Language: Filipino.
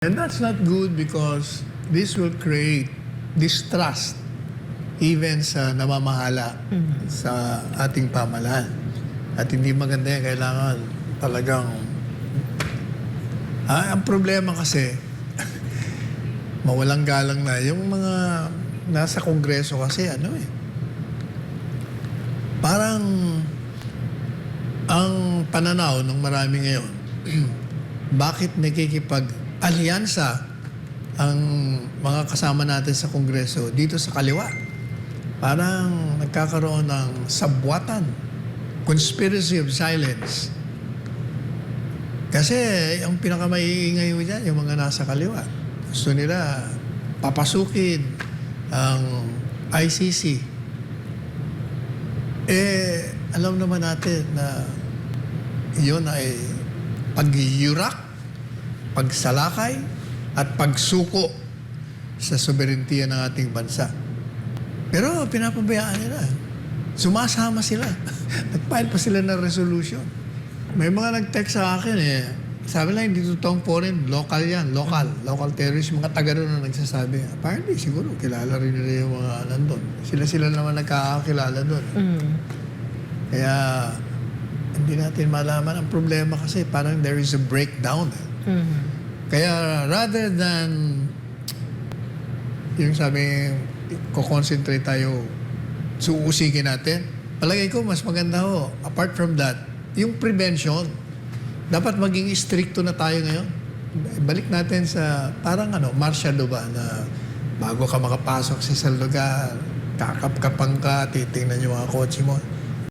And that's not good because this will create distrust even sa namamahala sa ating pamahalaan. At hindi maganda yan. Kailangan talagang... Ah, ang problema kasi, mawalang galang na. Yung mga nasa kongreso kasi, ano eh, parang ang pananaw ng marami ngayon, bakit nakikipag-alyansa ang mga kasama natin sa Kongreso dito sa kaliwa? Parang nagkakaroon ng sabwatan, conspiracy of silence. Kasi ang pinakamaiingay mo dyan, yung mga nasa kaliwa. Gusto nila papasukin ang ICC. Eh, alam naman natin na yun ay pagyurak, pagsalakay, at pagsuko sa soberentiya ng ating bansa. Pero pinapabayaan nila. Sumasama sila. Nag-file pa sila ng resolution. May mga nag-text sa akin eh. Sabi lang, hindi totoong foreign, local yan, local, local terrorist, mga taga doon na nagsasabi. Apparently, siguro, kilala rin nila yung mga nandun. Sila-sila naman nagkakakilala doon. Mm. Kaya hindi natin malaman ang problema kasi parang there is a breakdown. Kaya rather than yung sabi, ko-concentrate tayo, suusigin natin, palagay ko mas maganda ho, apart from that, yung prevention. Dapat maging stricto na tayo ngayon. Balik natin sa parang ano, martial law ba na bago ka makapasok sa isang lugar, kakapkapang ka, titingnan yung mga kotse mo.